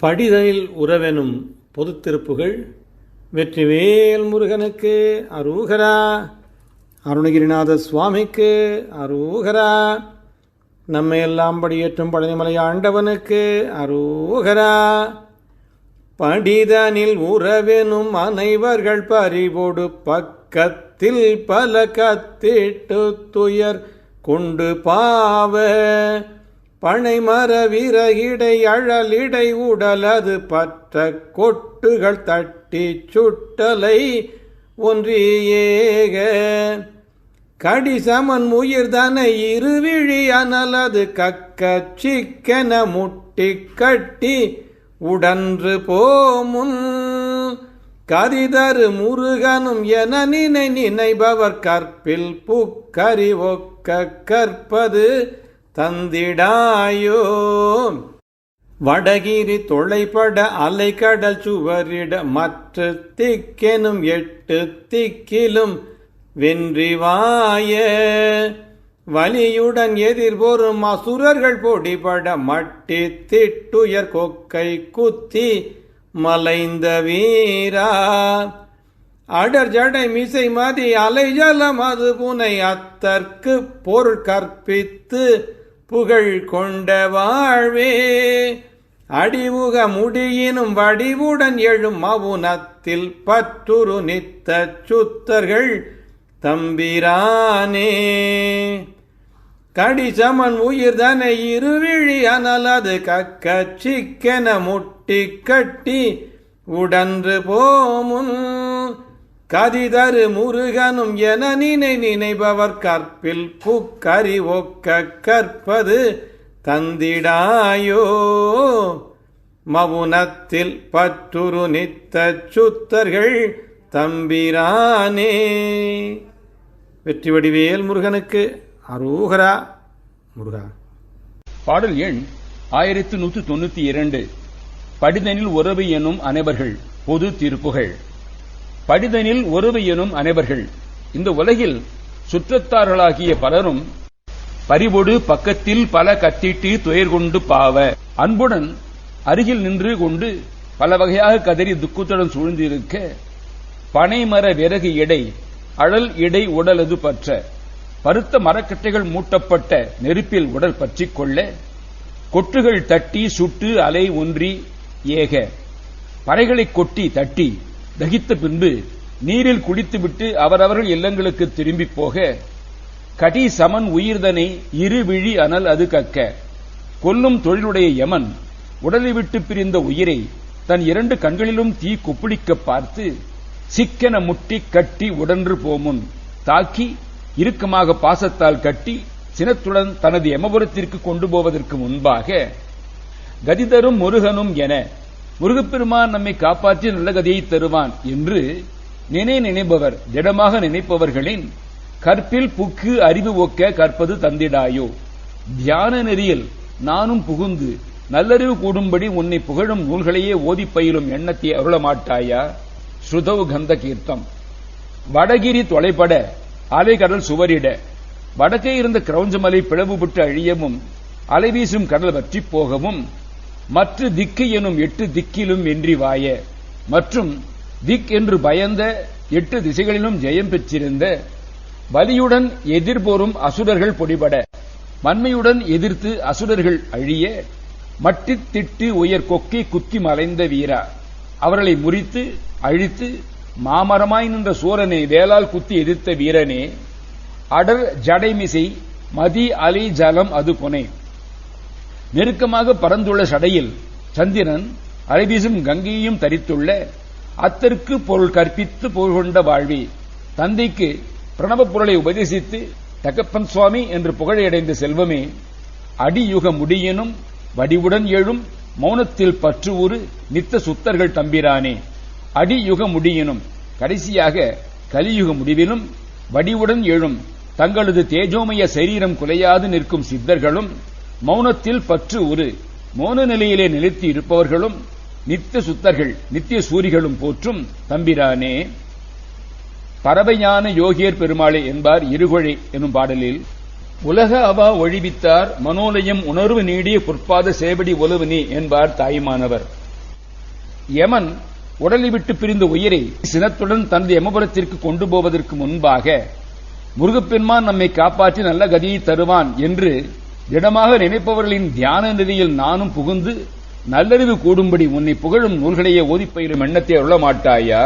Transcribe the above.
படிதனில் உறவெனும் பொதுத்திருப்புகள் வெற்றிவேல் முருகனுக்கு அரூகரா அருணகிரிநாத சுவாமிக்கு அரூகரா நம்மையெல்லாம் படியேற்றும் பழனிமலை ஆண்டவனுக்கு அரூகரா. படிதனில் உறவெனும் அனைவர்கள் பறிவோடு பக்கத்தில் பல கத்திட்டு துயர் கொண்டு பாவ பனைமர விறகிடை அழலிடை உடலது பற்ற கொட்டுகள் தட்டி சுட்டலை ஒன்றியேக. கடிசமன் உயிர்தனை இருவிழி அனலது கக்க சிக்கென முட்டி கட்டி உடன்று போமுன் கரிதரு முருகனும் என நினை நினைபவர் கற்பில் புக்கறி ஒக்க கற்பது தந்திடாயோ. வடகிரி தொலைபட அலைக்கடல் சுவரிட மற்ற திக்கெனும் எட்டு திக்கிலும் வென்றிவாய. வலியுடன் எதிர்போரும் அசுரர்கள் பொடிபட மட்டி திட்டுயர் கொக்கை குத்தி மலைந்த வீரா. அடர் ஜடை மிசை மதி அலைஜலம் அது புனை அத்தற்கு பொருள் கற்பித்து புகழ் கொண்ட வாழ்வே. அடிவுக முடியினும் வடிவுடன் எழும் மவுனத்தில் பற்றுரு நித்த சுத்தர்கள் தம்பிரானே. கடிசமன் உயிர் உயிர்தனை இருவிழி அனலது கக்க சிக்கென முட்டி கட்டி உடன்று போமுன் கதிதரு முருகனும் என நினை நினைபவர் கற்பில் புக்கறி ஒக்க கற்பது தந்திடாயோ. மவுனத்தில் பற்றுரு நித்த சுத்தர்கள் தம்பிரானே. வெற்றி வடிவேல் முருகனுக்கு. அரோகரா. முருகா. பாடல் எண் ஆயிரத்து நூற்று தொண்ணூத்தி இரண்டு. படிதனில் உறவு எனும் அனைவர்கள் பொது திருப்புகள். படிதனில் உறவு எனும் அனைவர்கள். இந்த உலகில் சுற்றத்தார்களாகிய பலரும் பறிபொடு பக்கத்தில் பல கத்திட்டு துயர் கொண்டு பாவ. அன்புடன் அருகில் நின்று கொண்டு பல வகையாக கதறி துக்கத்துடன் சூழ்ந்திருக்க பனைமர விறகு எடை அழல் இடை உடலது பற்ற? பருத்த மரக்கட்டைகள் மூட்டப்பட்ட நெருப்பில் உடல் பற்றிக் கொள்ள கொட்டுகள் தட்டி சுட்டு அலை ஒன்றி ஏக. பறைகளை கொட்டி தட்டி தகித்த பின்பு நீரில் குளித்துவிட்டு அவரவர்கள் இல்லங்களுக்கு திரும்பி போக கடி சமன் உயிர்தனை இரு விழி அனல் அது கக்க. கொல்லும் தொழிலுடைய யமன் உடலை விட்டு பிரிந்த உயிரை தன் இரண்டு கண்களிலும் தீ குப்பிடிக்க பார்த்து சிக்கென முட்டி கட்டி உடன்று போமுன். தாக்கி இறுக்கமாக பாசத்தால் கட்டி சினத்துடன் தனது எமபுரத்திற்கு கொண்டு போவதற்கு முன்பாக கதிதரும் முருகனும் என முருகப்பெருமான் நம்மை காப்பாற்றி நல்ல கதியை தருவான் என்று நினை நினைப்பவர் திடமாக நினைப்பவர்களின் கற்பில் புக்கு அறிவு ஒக்க கற்பது தந்திடாயோ? தியான நெறியில் நானும் புகுந்து நல்லறிவு கூடும்படி உன்னை புகழும் நூல்களையே ஓதிப் பயிலும் எண்ணத்தை அருளமாட்டாயா? ஸ்ருதவு கந்த கீர்த்தம். வடகிரி தொலைபட அலைகடல் சுவரிட. வடக்கே இருந்த கிரௌஞ்சமலை பிளவுபட்டு அழியவும் அலைவீசும் கடல் வற்றிப் போகவும் மற்ற திக்கு எனும் எட்டு திக்கிலும் வென்றி வாய. மற்றும் திக் என்று பயந்த எட்டு திசைகளிலும் ஜெயம் பெற்றிருந்த வலியுடன் எதிர்போரும் அசுரர்கள் பொடிபட. வன்மையுடன் எதிர்த்து அசுரர்கள் அழிய மட்டித் திட்டு உயர் கொக்கை குத்தி மலைந்த வீரா. அவர்களை முறித்து அழித்து மாமரமாய் நின்ற சூரனை வேளால் குத்தி எதிர்த்த வீரனே அடர் ஜடைமிசை மதி அலை ஜலம் அது கொனை. நெருக்கமாக பறந்துள்ள சடையில் சந்திரன் அலைவீசும் கங்கையையும் தரித்துள்ள அத்தற்கு பொருள் கற்பித்து பொருள் கொண்ட வாழ்வி. தந்தைக்கு பிரணவ பொருளை உபதேசித்து தகப்பன் சுவாமி என்று புகழையடைந்த செல்வமே அடியுக முடியனும் வடிவுடன் எழும் மௌனத்தில் பற்று ஒரு நித்த சுத்தர்கள் தம்பிரானே. அடியுக முடியினும் கடைசியாக கலியுக முடிவிலும் வடிவுடன் எழும் தங்களது தேஜோமய சரீரம் குலையாது நிற்கும் சித்தர்களும் மௌனத்தில் பற்று ஒரு மௌன நிலையிலே நிலைத்து இருப்பவர்களும் நித்திய சுத்தர்கள் நித்திய சூரிகளும் போற்றும் தம்பிரானே. பறவையான யோகியர் பெருமாளே என்பார் இருகொழை எனும் பாடலில் உலக அவா ஒழிவித்தார் மனோலயம் உணர்வு நீடிய பொற்பாத சேவடி ஒலுவனி என்பார் தாயுமானவர். யமன் உடலை விட்டு பிரிந்த உயிரை சினத்துடன் தனது யமபுரத்திற்கு கொண்டு போவதற்கு முன்பாக முருகப்பெருமான் நம்மை காப்பாற்றி நல்ல கதியை தருவான் என்று திடமாக நினைப்பவர்களின் தியான நிலையில் நானும் புகுந்து நல்லறிவு கூடும்படி உன்னை புகழும் நூல்களையே ஓதிப்பயிரும் எண்ணத்தை அருள மாட்டாயா